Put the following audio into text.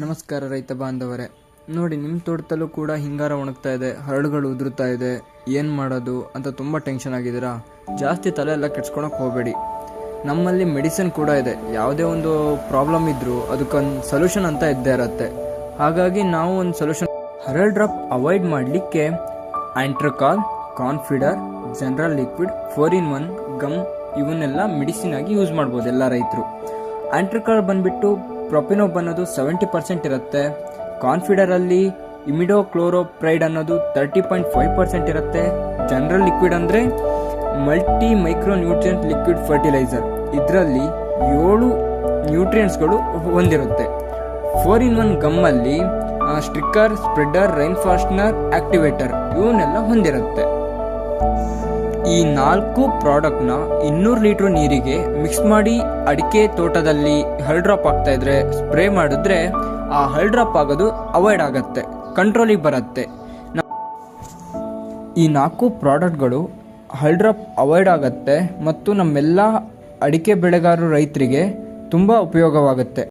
ನಮಸ್ಕಾರ ರೈತ ಬಾಂಧವರೇ. ನೋಡಿ ನಿಮ್ಮ ತೋಟದಲ್ಲೂ ಕೂಡ ಹಿಂಗಾರ ಒಣಗ್ತಾ ಇದೆ, ಹರಳುಗಳು ಉದುರುತ್ತಾ ಇದೆ, ಏನು ಮಾಡೋದು ಅಂತ ತುಂಬ ಟೆನ್ಷನ್ ಆಗಿದ್ದೀರಾ? ಜಾಸ್ತಿ ತಲೆ ಎಲ್ಲ ಕೆಡ್ಸ್ಕೊಳಕ್ಕೆ ಹೋಗಬೇಡಿ. ನಮ್ಮಲ್ಲಿ ಮೆಡಿಸಿನ್ ಕೂಡ ಇದೆ, ಯಾವುದೇ ಒಂದು ಪ್ರಾಬ್ಲಮ್ ಇದ್ದರೂ ಅದಕ್ಕೊಂದು ಸೊಲ್ಯೂಷನ್ ಅಂತ ಇದ್ದೇ ಇರುತ್ತೆ. ಹಾಗಾಗಿ ನಾವು ಒಂದು ಸೊಲ್ಯೂಷನ್ ಹರಳ್ ಡ್ರಾಪ್ ಅವಾಯ್ಡ್ ಮಾಡಲಿಕ್ಕೆ Antracol Confidor general liquid four in one gum ಇವನ್ನೆಲ್ಲ ಮೆಡಿಸಿನ್ ಆಗಿ ಯೂಸ್ ಮಾಡ್ಬೋದು ಎಲ್ಲ ರೈತರು. ಆಂಟ್ರಿಕಾಲ್ ಬಂದ್ಬಿಟ್ಟು ಪ್ರೊಪಿನೋಬ್ ಅನ್ನೋದು ಸೆವೆಂಟಿ ಪರ್ಸೆಂಟ್ ಇರುತ್ತೆ. ಕಾನ್ಫಿಡರ್ ಅಲ್ಲಿ ಇಮಿಡೋ ಕ್ಲೋರೋಪ್ರೈಡ್ ಅನ್ನೋದು ತರ್ಟಿ ಪಾಯಿಂಟ್ ಫೈವ್ ಪರ್ಸೆಂಟ್ ಇರುತ್ತೆ. ಜನರಲ್ ಲಿಕ್ವಿಡ್ ಅಂದ್ರೆ multi micro nutrient liquid fertiliser ಇದರಲ್ಲಿ ಏಳು ನ್ಯೂಟ್ರಿಯೆಂಟ್ಸ್ಗಳು ಹೊಂದಿರುತ್ತೆ four in one ಗಮ್ಮಲ್ಲಿ sticker spreader rain fastener activator ಇವನ್ನೆಲ್ಲ ಹೊಂದಿರುತ್ತೆ ಈ ನಾಲ್ಕು ಪ್ರಾಡಕ್ಟ್ನ ಇನ್ನೂರು ಲೀಟರ್ ನೀರಿಗೆ ಮಿಕ್ಸ್ ಮಾಡಿ ಅಡಿಕೆ ತೋಟದಲ್ಲಿ ಹಳ್ ಡ್ರಾಪ್ ಆಗ್ತಾ ಇದ್ರೆ, ಸ್ಪ್ರೇ ಮಾಡಿದ್ರೆ ಆ ಹಳ್ ಡ್ರಾಪ್ ಆಗೋದು ಅವಾಯ್ಡ್ ಆಗುತ್ತೆ, ಕಂಟ್ರೋಲಿಗೆ ಬರುತ್ತೆ. ಈ ನಾಲ್ಕು ಪ್ರಾಡಕ್ಟ್ಗಳು ಹಳ್ ಡ್ರಾಪ್ ಅವಾಯ್ಡ್ ಆಗುತ್ತೆ ಮತ್ತು ನಮ್ಮೆಲ್ಲ ಅಡಿಕೆ ಬೆಳೆಗಾರರು ರೈತರಿಗೆ ತುಂಬ ಉಪಯೋಗವಾಗುತ್ತೆ.